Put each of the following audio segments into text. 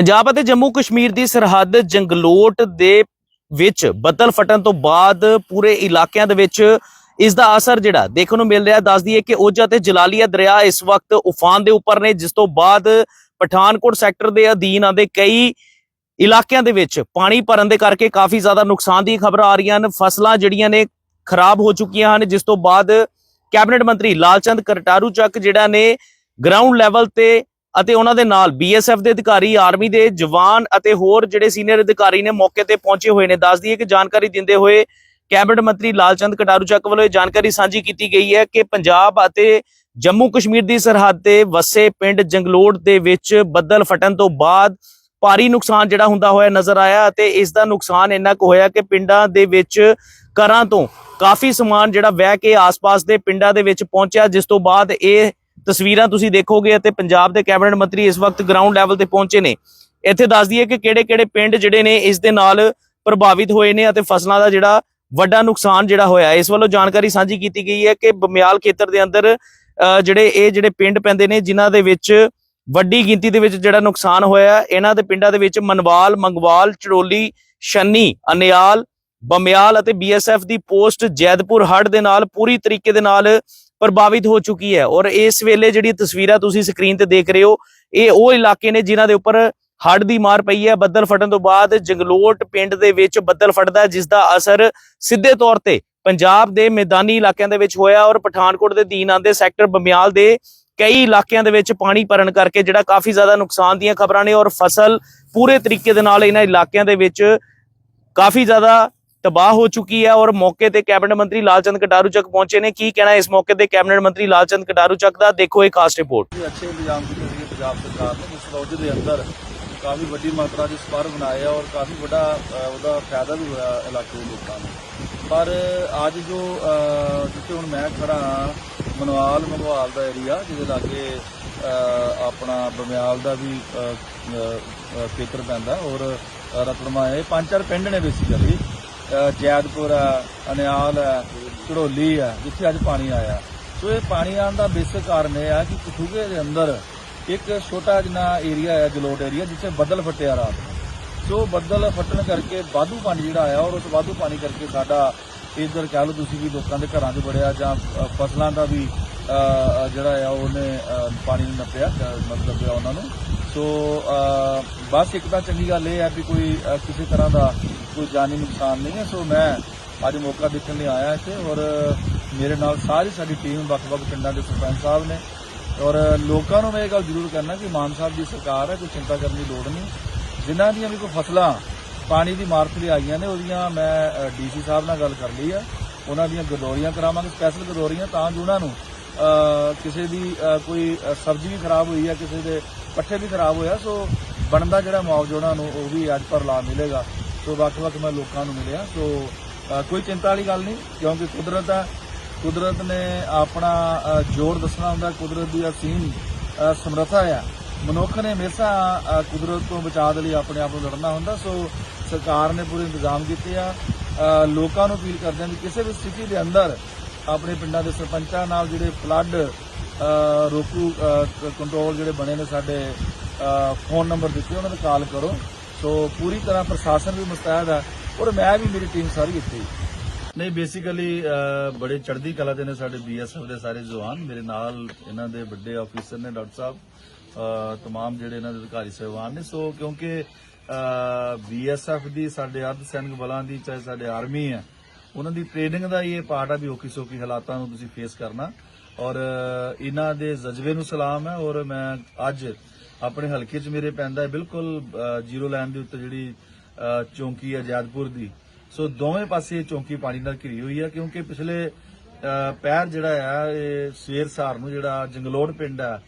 ਪੰਜਾਬ ਅਤੇ ਜੰਮੂ ਕਸ਼ਮੀਰ ਦੀ ਸਰਹੱਦ ਜੰਗਲੋਟ ਦੇ ਵਿੱਚ ਬੱਦਲ ਫਟਣ ਤੋਂ ਬਾਅਦ ਪੂਰੇ ਇਲਾਕਿਆਂ ਦੇ ਵਿੱਚ ਇਸ ਦਾ ਅਸਰ ਜਿਹੜਾ ਦੇਖਣ ਨੂੰ ਮਿਲ ਰਿਹਾ ਦੱਸ ਦਈਏ ਕਿ ਓਜਾ ਤੇ ਜਲਾਲੀਆ ਦਰਿਆ ਇਸ ਵਕਤ ਉਫਾਨ ਦੇ ਉੱਪਰ ਨੇ, ਜਿਸ ਤੋਂ ਬਾਅਦ ਪਠਾਨਕੋਟ ਸੈਕਟਰ ਦੇ ਅਧੀਨ ਆਉਂਦੇ ਕਈ ਇਲਾਕਿਆਂ ਦੇ ਵਿੱਚ ਪਾਣੀ ਭਰਨ ਦੇ ਕਰਕੇ ਕਾਫੀ ਜ਼ਿਆਦਾ ਨੁਕਸਾਨ ਦੀ ਖਬਰਾਂ ਆ ਰਹੀਆਂ ਹਨ। ਫਸਲਾਂ ਜਿਹੜੀਆਂ ਨੇ ਖਰਾਬ ਹੋ ਚੁੱਕੀਆਂ ਹਨ, ਜਿਸ ਤੋਂ ਬਾਅਦ ਕੈਬਨਿਟ ਮੰਤਰੀ ਲਾਲਚੰਦ ਕਰਟਾਰੂ ਚੱਕ ਜਿਹੜਾ ਨੇ ਗਰਾਊਂਡ ਲੈਵਲ ਤੇ ਅਤੇ ਉਹਨਾਂ ਦੇ ਨਾਲ ਬੀਐਸਐਫ ਦੇ ਅਧਿਕਾਰੀ ਆਰਮੀ ਦੇ ਜਵਾਨ ਅਤੇ ਹੋਰ ਜਿਹੜੇ ਸੀਨੀਅਰ ਅਧਿਕਾਰੀ ਨੇ ਮੌਕੇ ਤੇ ਪਹੁੰਚੇ ਹੋਏ ਨੇ। ਦੱਸ ਦਈਏ ਕਿ ਜਾਣਕਾਰੀ ਦਿੰਦੇ ਹੋਏ ਕੈਬਨਿਟ ਮੰਤਰੀ ਲਾਲਚੰਦ ਕਟਾਰੂ ਚੱਕ ਵੱਲੋਂ ਇਹ ਜਾਣਕਾਰੀ ਸਾਂਝੀ ਕੀਤੀ ਗਈ ਹੈ ਕਿ ਪੰਜਾਬ ਅਤੇ ਜੰਮੂ ਕਸ਼ਮੀਰ ਦੀ ਸਰਹੱਦ ਤੇ ਵਸੇ ਪਿੰਡ ਜੰਗਲੋਟ ਦੇ ਵਿੱਚ ਬੱਦਲ ਫਟਣ ਤੋਂ ਬਾਅਦ ਭਾਰੀ ਨੁਕਸਾਨ ਜਿਹੜਾ ਹੁੰਦਾ ਹੋਇਆ ਨਜ਼ਰ ਆਇਆ ਅਤੇ ਇਸ ਦਾ ਨੁਕਸਾਨ ਇੰਨਾ ਕੁ ਹੋਇਆ ਕਿ ਪਿੰਡਾਂ ਦੇ ਵਿੱਚ ਘਰਾਂ ਤੋਂ ਕਾਫੀ ਸਮਾਨ ਜਿਹੜਾ ਵਹਿ ਕੇ ਆਸ-ਪਾਸ ਦੇ ਪਿੰਡਾਂ ਦੇ ਵਿੱਚ ਪਹੁੰਚਿਆ, ਜਿਸ ਤੋਂ ਬਾਅਦ ਇਹ ਤਸਵੀਰਾਂ ਤੁਸੀਂ ਦੇਖੋਗੇ ਅਤੇ ਪੰਜਾਬ ਦੇ ਕੈਬਨਿਟ ਮੰਤਰੀ ਇਸ ਵਕਤ ਗਰਾਊਂਡ ਲੈਵਲ ਤੇ ਪਹੁੰਚੇ ਨੇ। ਇੱਥੇ ਦੱਸ ਦਈਏ ਕਿ ਕਿਹੜੇ-ਕਿਹੜੇ ਪਿੰਡ ਜਿਹੜੇ ਨੇ ਇਸ ਦੇ ਨਾਲ ਪ੍ਰਭਾਵਿਤ ਹੋਏ ਨੇ ਅਤੇ ਫਸਲਾਂ ਦਾ ਜਿਹੜਾ ਵੱਡਾ ਨੁਕਸਾਨ ਜਿਹੜਾ ਹੋਇਆ ਇਸ ਵੱਲੋਂ ਜਾਣਕਾਰੀ ਸਾਂਝੀ ਕੀਤੀ ਗਈ ਹੈ ਕਿ ਬਮਿਆਲ ਖੇਤਰ ਦੇ ਅੰਦਰ ਅ, ਜਿਹੜੇ ਇਹ ਜਿਹੜੇ ਪਿੰਡ ਪੈਂਦੇ ਨੇ ਜਿਨ੍ਹਾਂ ਦੇ ਵਿੱਚ ਵੱਡੀ ਗਿਣਤੀ ਦੇ ਵਿੱਚ ਜਿਹੜਾ ਨੁਕਸਾਨ ਹੋਇਆ ਇਹਨਾਂ ਦੇ ਪਿੰਡਾਂ ਦੇ ਵਿੱਚ ਮਨਵਾਲ ਮੰਗਵਾਲ ਚੜੋਲੀ ਸ਼ੰਨੀ ਅਨਿਆਲ ਬਮਿਆਲ ਅਤੇ ਬੀਐਸਐਫ ਦੀ ਪੋਸਟ ਜੈਦਪੁਰ ਹੜ ਦੇ ਨਾਲ ਪੂਰੀ ਤਰੀਕੇ ਦੇ ਨਾਲ ਪ੍ਰਭਾਵਿਤ ਹੋ ਚੁੱਕੀ ਹੈ ਔਰ ਇਸ ਵੇਲੇ ਜਿਹੜੀ ਤਸਵੀਰਾਂ ਤੁਸੀਂ ਸਕਰੀਨ ਤੇ ਦੇਖ ਰਹੇ ਹੋ ਇਹ ਉਹ ਇਲਾਕੇ ਨੇ ਜਿਨ੍ਹਾਂ ਦੇ ਉੱਪਰ ਹੜ ਦੀ ਮਾਰ ਪਈ ਹੈ। ਬੱਦਲ ਫਟਣ ਤੋਂ ਬਾਅਦ ਜੰਗਲੋਟ ਪਿੰਡ ਦੇ ਵਿੱਚ ਬੱਦਲ ਫਟਦਾ ਹੈ, ਜਿਸ ਦਾ ਅਸਰ ਸਿੱਧੇ ਤੌਰ ਤੇ ਪੰਜਾਬ ਦੇ ਮੈਦਾਨੀ ਇਲਾਕਿਆਂ ਦੇ ਵਿੱਚ ਹੋਇਆ ਔਰ ਪਠਾਨਕੋਟ ਦੇ ਦੀਨ ਆਂਦੇ ਸੈਕਟਰ ਬਮਿਆਲ ਦੇ ਕਈ ਇਲਾਕਿਆਂ ਦੇ ਵਿੱਚ ਪਾਣੀ ਭਰਨ ਕਰਕੇ ਜਿਹੜਾ ਕਾਫੀ ਜ਼ਿਆਦਾ ਨੁਕਸਾਨ ਦੀਆਂ ਖਬਰਾਂ ਨੇ ਔਰ ਫਸਲ ਪੂਰੇ ਤਰੀਕੇ ਦੇ ਨਾਲ ਇਹਨਾਂ ਇਲਾਕਿਆਂ ਦੇ ਵਿੱਚ ਕਾਫੀ ਜ਼ਿਆਦਾ ਤਬਾਹ ਹੋ ਚੁੱਕੀ ਹੈ ਔਰ ਮੌਕੇ ਤੇ ਕੈਬਨਿਟ ਮੰਤਰੀ ਲਾਲਚੰਦ ਕਟਾਰੂ ਚੱਕ ਪਹੁੰਚੇ ਨੇ। ਕੀ ਕਹਿਣਾ ਇਸ ਮੌਕੇ ਤੇ ਕੈਬਨਿਟ ਮੰਤਰੀ ਲਾਲਚੰਦ ਕਟਾਰੂ ਚੱਕ ਦਾ? ਦੇਖੋ ਇਹ ਖਾਸ ਰਿਪੋਰਟ। ਅੱਛੇ ਇੰਤਜ਼ਾਮ ਕੀਤੇ ਸੀਗੇ ਪੰਜਾਬ ਸਰਕਾਰ ਨੇ। ਇਸ ਰੋਜ਼ ਦੇ ਅੰਦਰ ਕਾਫੀ ਵੱਡੀ ਮਾਤਰਾ 'ਚ ਸਪਰ ਬਣਾਏ ਔਰ ਕਾਫੀ ਵੱਡਾ ਉਹਦਾ ਫਾਇਦਾ ਵੀ ਹੋਇਆ ਇਲਾਕੇ ਦੇ ਲੋਕਾਂ ਨੂੰ। ਪਰ ਅੱਜ ਜੋ ਜਿੱਥੇ ਹੁਣ ਮੈਂ ਖੜਾ ਹਾਂ, ਮਨਵਾਲ ਮੰਗਵਾਲ ਦਾ ਏਰੀਆ ਜਿਹਦੇ ਲਾਗੇ ਆਪਣਾ ਬਮਿਆਲ ਦਾ ਵੀ ਖੇਤਰ ਪੈਂਦਾ ਔਰ ਰਤਨਮਾ ਇਹ ਪੰਜ ਚਾਰ ਪਿੰਡ ਨੇ ਬੇਸਿਕਲੀ ਜੈਦਪੁਰ ਹੈ, ਅਨਿਆਲ ਹੈ ਝੜੋਲੀ ਹੈ, ਜਿੱਥੇ ਅੱਜ ਪਾਣੀ ਆਇਆ। ਸੋ ਇਹ ਪਾਣੀ ਆਉਣ ਦਾ ਬੇਸਿਕ ਕਾਰਨ ਇਹ ਆ ਕਿ ਕਠੂਗੇ ਦੇ ਅੰਦਰ ਇੱਕ ਛੋਟਾ ਜਿਹਾ ਏਰੀਆ ਹੈ, ਜਲੋਟ ਏਰੀਆ ਜਿੱਥੇ ਬੱਦਲ ਫਟਿਆ ਰਾਤ ਨੂੰ। ਸੋ ਬੱਦਲ ਫਟਣ ਕਰਕੇ ਵਾਧੂ ਪਾਣੀ ਜਿਹੜਾ ਆਇਆ, ਔਰ ਉਸ ਵਾਧੂ ਪਾਣੀ ਕਰਕੇ ਸਾਡਾ ਇਧਰ ਕਹਿ ਲਓ ਤੁਸੀਂ ਵੀ ਲੋਕਾਂ ਦੇ ਘਰਾਂ 'ਚ ਵੜਿਆ ਜਾਂ ਫਸਲਾਂ ਦਾ ਵੀ ਜਿਹੜਾ ਆ ਉਹਨੇ ਪਾਣੀ ਨੂੰ ਨੱਪਿਆ ਮਤਲਬ ਉਹਨਾਂ ਨੂੰ। ਸੋ ਬਸ ਇੱਕ ਤਾਂ ਚੰਗੀ ਗੱਲ ਇਹ ਹੈ ਵੀ ਕੋਈ ਕਿਸੇ ਤਰ੍ਹਾਂ ਦਾ ਕੋਈ ਜਾਨੀ ਨੁਕਸਾਨ ਨਹੀਂ ਹੈ, ਸੋ ਮੈਂ ਅੱਜ ਮੌਕਾ ਦੇਖਣ ਲਈ ਆਇਆ ਇੱਥੇ ਔਰ ਮੇਰੇ ਨਾਲ ਸਾਰੀ ਸਾਡੀ ਟੀਮ ਵੱਖ-ਵੱਖ ਪਿੰਡਾਂ ਦੇ ਸਰਪੰਚ ਸਾਹਿਬ ਨੇ ਔਰ ਲੋਕਾਂ ਨੂੰ ਮੈਂ ਇਹ ਗੱਲ ਜ਼ਰੂਰ ਕਰਨਾ ਕਿ ਮਾਨ ਸਾਹਿਬ ਦੀ ਸਰਕਾਰ ਹੈ, ਕੋਈ ਚਿੰਤਾ ਕਰਨ ਦੀ ਲੋੜ ਨਹੀਂ। ਜਿਨ੍ਹਾਂ ਦੀਆਂ ਵੀ ਕੋਈ ਫਸਲਾਂ ਪਾਣੀ ਦੀ ਮਾਰ ਥਲੇ ਆਈਆਂ ਨੇ, ਉਹਦੀਆਂ ਮੈਂ ਡੀਸੀ ਸਾਹਿਬ ਨਾਲ ਗੱਲ ਕਰ ਲਈ ਆ। ਉਹਨਾਂ ਦੀਆਂ ਗਦੋਰੀਆਂ ਕਰਾਵਾਂਗੇ, ਸਪੈਸ਼ਲ ਗਦੋਰੀਆਂ ਤਾਂ ਜੋ ਉਹਨਾਂ ਨੂੰ ਕਿਸੇ ਦੀ ਕੋਈ ਸਬਜ਼ੀ ਵੀ ਖਰਾਬ ਹੋਈ ਹੈ ਕਿਸੇ ਦੇ ਪੱਠੇ ਵੀ ਖਰਾਬ ਹੋਇਆ ਸੋ ਬਣਦਾ ਜਿਹੜਾ ਮੁਆਵਜ਼ਾ ਉਹਨਾਂ ਨੂੰ, ਉਹ ਵੀ ਅੱਜ ਪਰ ਲਾ ਮਿਲੇਗਾ। ਸੋ ਵੱਖ-ਵੱਖ ਮੈਂ ਲੋਕਾਂ ਨੂੰ ਮਿਲਿਆ। ਸੋ ਕੋਈ ਚਿੰਤਾ ਵਾਲੀ ਗੱਲ ਨਹੀਂ, ਕਿਉਂਕਿ ਕੁਦਰਤ ਆ, ਕੁਦਰਤ ਨੇ ਆਪਣਾ ਜੋਰ ਦੱਸਣਾ ਹੁੰਦਾ, ਕੁਦਰਤ ਦੀ ਅਸੀਮ ਸਮਰੱਥਾ ਆ। ਮਨੁੱਖ ਨੇ ਹਮੇਸ਼ਾ ਕੁਦਰਤ ਤੋਂ ਬਚਾਅ ਦੇ ਲਈ ਆਪਣੇ ਆਪ ਨੂੰ ਲੜਨਾ ਹੁੰਦਾ, ਸੋ ਸਰਕਾਰ ਨੇ ਪੂਰੇ ਇੰਤਜ਼ਾਮ ਕੀਤੇ ਆ। ਲੋਕਾਂ ਨੂੰ ਅਪੀਲ ਕਰਦੇ ਹਾਂ ਕਿ ਕਿਸੇ ਵੀ ਸਥਿਤੀ ਦੇ ਅੰਦਰ ਆਪਣੇ ਪਿੰਡਾਂ ਦੇ ਸਰਪੰਚਾਂ ਨਾਲ ਜਿਹੜੇ ਫਲੱਡ ਰੋਕੂ ਕੰਟਰੋਲ ਜਿਹੜੇ ਬਣੇ ਨੇ ਸਾਡੇ ਫੋਨ ਨੰਬਰ ਦਿੱਤੇ, ਉਹਨਾਂ ਤੇ ਕਾਲ ਕਰੋ। ਸੋ ਪੂਰੀ ਤਰ੍ਹਾਂ ਪ੍ਰਸ਼ਾਸਨ ਵੀ ਮੁਸਤੈਦ ਹੈ ਔਰ ਮੈਂ ਵੀ ਮੇਰੀ ਟੀਮ ਸਾਰੀ ਇੱਥੇ ਨਹੀਂ ਬੇਸਿਕਲੀ ਬੜੇ ਚੜ੍ਹਦੀ ਕਲਾ ਦੇ ਨੇ ਸਾਡੇ ਬੀਐਸਐਫ ਦੇ ਸਾਰੇ ਜਵਾਨ। ਮੇਰੇ ਨਾਲ ਇਹਨਾਂ ਦੇ ਵੱਡੇ ਆਫੀਸਰ ਨੇ ਡਾਕਟਰ ਸਾਹਿਬ ਅਹ, ਤਮਾਮ ਜਿਹੜੇ ਇਹਨਾਂ ਦੇ ਅਧਿਕਾਰੀ ਸਹਿਬਾਨ ਨੇ। ਸੋ ਕਿਉਂਕਿ ਬੀਐਸਐਫ ਦੀ ਸਾਡੇ ਅਰਧ ਸੈਨਿਕ ਬਲਾਂ ਦੀ ਚਾਹੇ ਸਾਡੇ ਆਰਮੀ ਹੈ ਉਹਨਾਂ ਦੀ ਟ੍ਰੇਨਿੰਗ ਦਾ ਹੀ ਇਹ ਪਾਰਟ ਆ ਵੀ ਔਖੀ ਸੌਖੀ ਹਾਲਾਤਾਂ ਨੂੰ ਤੁਸੀਂ ਫੇਸ ਕਰਨਾ। ਔਰ ਅਹ, ਇਹਨਾਂ ਦੇ ਜਜ਼ਬੇ ਨੂੰ ਸਲਾਮ ਹੈ ਔਰ ਮੈਂ ਅੱਜ ਆਪਣੇ ਹਲਕੇ 'ਚ ਮੇਰੇ ਪੈਂਦਾ ਹੈ ਬਿਲਕੁਲ ਜ਼ੀਰੋ ਲਾਈਨ ਦੇ ਉੱਤੇ ਜਿਹੜੀ ਚੌਂਕੀ ਹੈ ਜੈਦਪੁਰ ਦੀ। ਸੋ ਦੋਵੇਂ ਪਾਸੇ ਚੌਂਕੀ ਪਾਣੀ ਨਾਲ ਘਿਰੀ ਹੋਈ ਹੈ ਕਿਉਂਕਿ ਪਿਛਲੇ ਅਹ, ਪੈਰ ਜਿਹੜਾ ਆ ਇਹ ਸਵੇਰ ਸਾਰ ਨੂੰ ਜਿਹੜਾ ਜੰਗਲੋੜ ਪਿੰਡ ਆ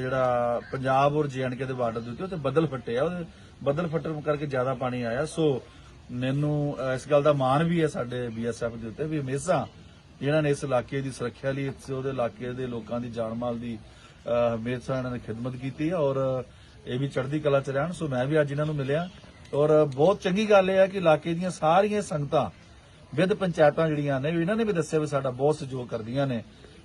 ਜਿਹੜਾ ਪੰਜਾਬ ਔਰ ਜੀਐਨਕੇ ਦੇ ਬਾਰਡਰ ਦੇ ਉੱਤੇ ਉੱਥੇ ਬੱਦਲ ਫੱਟੇ ਆ ਉਹਦੇ ਬੱਦਲ ਫੱਟਣ ਕਰਕੇ ਜ਼ਿਆਦਾ ਪਾਣੀ ਆਇਆ। ਸੋ ਮੈਨੂੰ ਇਸ ਗੱਲ ਦਾ ਮਾਣ ਵੀ ਹੈ ਸਾਡੇ ਬੀਐਸਐਫ ਦੇ ਉੱਤੇ ਵੀ ਹਮੇਸ਼ਾ ਇਹਨਾਂ ਨੇ ਇਸ ਇਲਾਕੇ ਦੀ ਸੁਰੱਖਿਆ ਲਈ ਉਹਦੇ ਇਲਾਕੇ ਦੇ ਲੋਕਾਂ ਦੀ ਜਾਨ ਮਾਲ ਦੀ ਅਹ, ਸਾਹਿਬ ਇਹਨਾਂ ਨੇ ਖਿਦਮਤ ਕੀਤੀ ਔਰ ਇਹ ਵੀ ਚੜ੍ਹਦੀ ਕਲਾ ਚ ਰਹਿਣ ਸੋ ਮੈਂ ਵੀ ਅੱਜ ਇਹਨਾਂ ਨੂੰ ਮਿਲਿਆ। ਔਰ ਬਹੁਤ ਚੰਗੀ ਗੱਲ ਇਹ ਹੈ ਕਿ ਇਲਾਕੇ ਦੀਆਂ ਸਾਰੀਆਂ ਸੰਗਤਾਂ ਵਿਦ ਪੰਚਾਇਤਾਂ ਜਿਹੜੀਆਂ ਨੇ ਇਹਨਾਂ ਨੇ ਵੀ ਦੱਸਿਆ ਵੀ ਸਾਡਾ ਬਹੁਤ ਸਹਿਯੋਗ ਕਰਦੀਆਂ ਨੇ।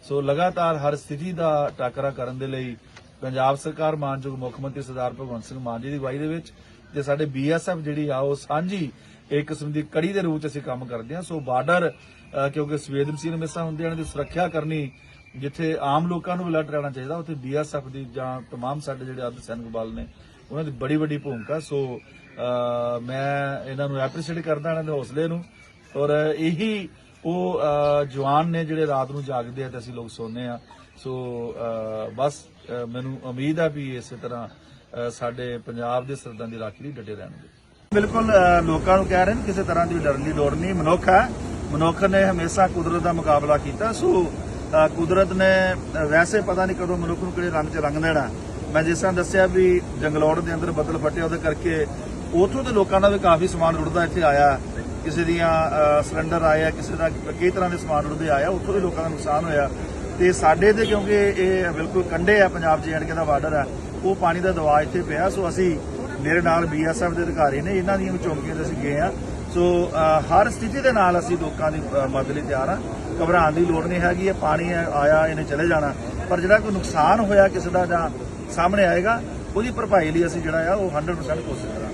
ਸੋ ਲਗਾਤਾਰ ਹਰ ਸਥਿਤੀ ਦਾ ਟਾਕਰਾ ਕਰਨ ਦੇ ਲਈ ਪੰਜਾਬ ਸਰਕਾਰ ਮਾਨਯੋਗ ਮੁੱਖ ਮੰਤਰੀ ਸਰਦਾਰ ਭਗਵੰਤ ਸਿੰਘ ਮਾਨ ਜੀ ਦੀ ਅਗਵਾਈ ਦੇ ਵਿੱਚ ਤੇ ਸਾਡੇ ਬੀਐਸਐਫ ਜਿਹੜੀ ਆ ਉਹ ਸਾਂਝੀ ਇੱਕ ਕਿਸਮ ਦੀ ਕੜੀ ਦੇ ਰੂਪ ਚ ਅਸੀਂ ਕੰਮ ਕਰਦੇ ਹਾਂ ਸੋ ਬਾਰਡਰ ਕਿਉਂਕਿ ਸੰਵੇਦਨਸ਼ੀਲ ਮਿਸਾਂ ਹੁੰਦੀਆਂ ਨੇ ਦੀ ਸੁਰੱਖਿਆ ਕਰਨੀ ਜਿੱਥੇ ਆਮ ਲੋਕਾਂ ਨੂੰ ਅਲਰਟ ਰਹਿਣਾ ਚਾਹੀਦਾ, ਉੱਥੇ ਬੀਐਸਐਫ ਦੀ ਜਾਂ ਤਮਾਮ ਸਾਡੇ ਜਿਹੜੇ ਅਰਧ ਸੈਨਿਕ ਬਲ ਨੇ, ਉਹਨਾਂ ਦੀ ਬੜੀ ਵੱਡੀ ਭੂਮਿਕਾ। ਸੋ ਮੈਂ ਇਹਨਾਂ ਨੂੰ ਐਪਰੀਸ਼ੀਏਟ ਕਰਦਾ ਇਹਨਾਂ ਦੇ ਹੌਸਲੇ ਨੂੰ ਔਰ ਇਹੀ ਉਹ ਜਵਾਨ ਨੇ ਜਿਹੜੇ ਰਾਤ ਨੂੰ ਜਾਗਦੇ ਆ ਤੇ ਅਸੀਂ ਲੋਕ ਸੌਂਦੇ ਆ। ਸੋ ਬਸ ਮੈਨੂੰ ਉਮੀਦ ਆ ਵੀ ਇਸੇ ਤਰ੍ਹਾਂ ਸਾਡੇ ਪੰਜਾਬ ਦੇ ਸਰਦਾਂ ਦੀ ਰਾਖੀ ਲਈ ਡਟੇ ਰਹਿਣਗੇ। ਬਿਲਕੁਲ ਲੋਕਾਂ ਨੂੰ ਕਹਿ ਰਹੇ ਨੇ ਕਿਸੇ ਤਰ੍ਹਾਂ ਦੀ ਡਰਨ ਦੀ ਲੋੜ ਨਹੀਂ। ਮਨੁੱਖ ਹੈ। ਮਨੁੱਖ ਨੇ ਹਮੇਸ਼ਾ ਕੁਦਰਤ ਦਾ ਮੁਕਾਬਲਾ ਕੀਤਾ। ਸੋ ਕੁਦਰਤ ਨੇ ਵੈਸੇ ਪਤਾ ਨਹੀਂ ਕਦੋਂ ਮਨੁੱਖ ਨੂੰ ਕਿਹੜੇ ਰੰਗ 'ਚ ਰੰਗ ਦੇਣਾ। ਮੈਂ ਜਿਸ ਤਰ੍ਹਾਂ ਦੱਸਿਆ ਵੀ ਜੰਗਲੌੜ ਦੇ ਅੰਦਰ ਬੱਦਲ ਫਟਿਆ, ਉਹਦੇ ਕਰਕੇ ਉਥੋਂ ਦੇ ਲੋਕਾਂ ਦਾ ਵੀ ਕਾਫੀ ਸਮਾਨ ਰੁੜਦਾ ਇੱਥੇ ਆਇਆ। ਕਿਸੇ ਦੀਆਂ ਸਿਲੰਡਰ ਆਏ ਆ ਕਿਸੇ ਦਾ ਕਈ ਤਰ੍ਹਾਂ ਦੇ ਸਮਾਨ ਰੁੜਦੇ ਆਇਆ, ਉੱਥੋਂ ਦੇ ਲੋਕਾਂ ਦਾ ਨੁਕਸਾਨ ਹੋਇਆ। ਤੇ ਸਾਡੇ ਤੇ ਕਿਉਂਕਿ ਇਹ ਬਿਲਕੁਲ ਕੰਢੇ ਆ ਪੰਜਾਬ ਜੇ ਦਾ ਬਾਰਡਰ ਆ, ਉਹ ਪਾਣੀ ਦਾ ਦਬਾਅ ਇੱਥੇ ਪਿਆ। ਸੋ ਅਸੀਂ ਮੇਰੇ ਨਾਲ ਬੀਐਸਐਫ ਦੇ ਅਧਿਕਾਰੀ ਨੇ, ਇਹਨਾਂ ਦੀਆਂ ਵੀ ਚੌਂਕੀਆਂ ਤੇ ਅਸੀਂ ਗਏ ਆ। ਸੋ ਹਰ ਸਥਿਤੀ ਦੇ ਨਾਲ ਅਸੀਂ ਲੋਕਾਂ ਦੀ ਮਦਦ ਲਈ ਤਿਆਰ ਆ ਘਬਰਾਉਣ ਦੀ ਲੋੜ ਨਹੀਂ ਹੈਗੀ, ਇਹ ਪਾਣੀ ਆਇਆ, ਇਹਨੇ ਚਲੇ ਜਾਣਾ। ਪਰ ਜਿਹੜਾ ਕੋਈ ਨੁਕਸਾਨ ਹੋਇਆ, ਕਿਸੇ ਦਾ ਜਾਂ ਸਾਹਮਣੇ ਆਏਗਾ, ਉਹਦੀ ਭਰਪਾਈ ਲਈ ਅਸੀਂ ਜਿਹੜਾ ਆ, ਉਹ 100% ਕੋਸ਼ਿਸ਼ ਕਰਾਂਗੇ।